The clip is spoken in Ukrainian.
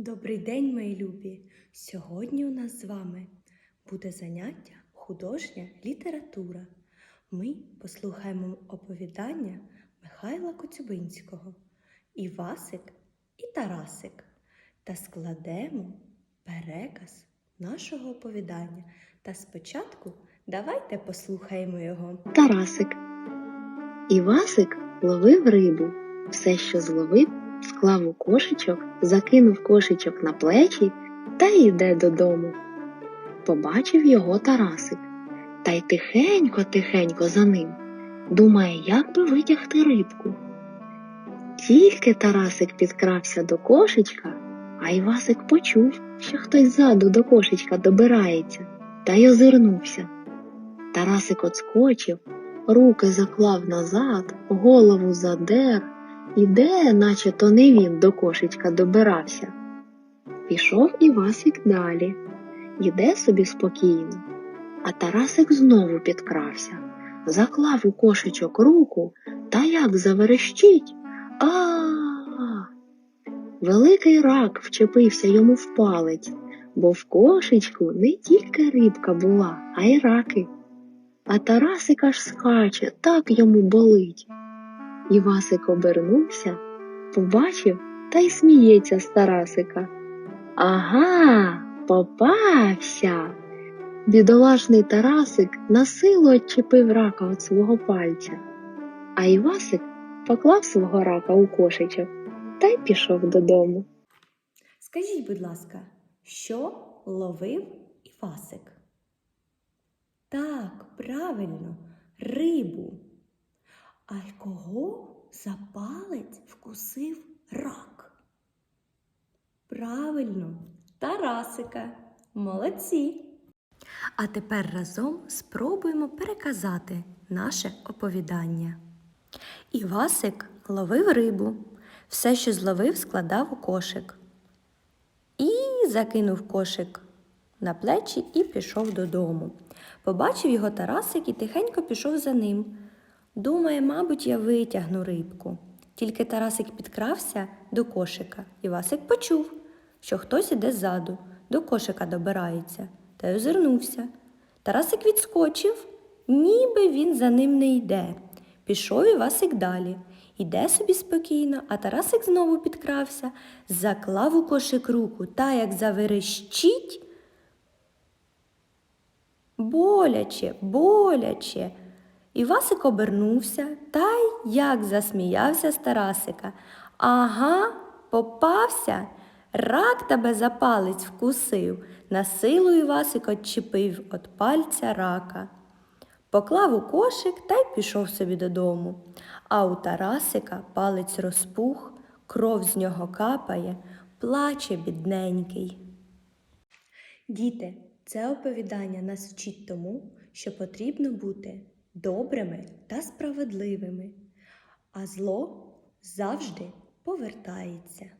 Добрий день, мої любі! Сьогодні у нас з вами буде заняття художня література. Ми послухаємо оповідання Михайла Коцюбинського Івасик і Тарасик та складемо переказ нашого оповідання. Та спочатку давайте послухаємо його. Тарасик. Івасик ловив рибу. Все, що зловив, склав у кошечок, закинув кошечок на плечі та йде додому. Побачив його Тарасик, та й тихенько-тихенько за ним. Думає, як би витягти рибку. Тільки Тарасик підкрався до кошечка, а Івасик почув, що хтось ззаду до кошечка добирається, та й озирнувся. Тарасик отскочив, руки заклав назад, голову задер, іде, наче то не він до кошечка добирався. Пішов Івасик далі, іде собі спокійно, а Тарасик знову підкрався, заклав у кошечок руку та як заверещить. А. Великий рак вчепився йому в палець, бо в кошечку не тільки рибка була, а й раки. А Тарасик аж скаче, так йому болить. Івасик обернувся, побачив та й сміється з Тарасика. Ага, попався. Бідолашний Тарасик на силу отчепив рака від свого пальця, а Івасик поклав свого рака у кошечок та й пішов додому. Скажіть, будь ласка, що ловив Івасик? Так, правильно, рибу. А й кого за палець вкусив рак? Правильно, Тарасика. Молодці. А тепер разом спробуємо переказати наше оповідання. Івасик ловив рибу, все, що зловив, складав у кошик. І закинув кошик на плечі і пішов додому. Побачив його Тарасик і тихенько пішов за ним. Думає, мабуть, я витягну рибку. Тільки Тарасик підкрався до кошика, і Васик почув, що хтось іде ззаду, до кошика добирається, та й озирнувся. Тарасик відскочив, ніби він за ним не йде. Пішов Івасик далі. Іде собі спокійно, а Тарасик знову підкрався, заклав у кошик руку та як заверещить. Боляче, боляче. Івасик обернувся та й як засміявся з Тарасика. Ага, попався. Рак тебе за палець вкусив. На силу Івасик отчепив від пальця рака. Поклав у кошик та й пішов собі додому. А у Тарасика палець розпух, кров з нього капає, плаче бідненький. Діти, це оповідання нас вчить тому, що потрібно бути добрими та справедливими, а зло завжди повертається.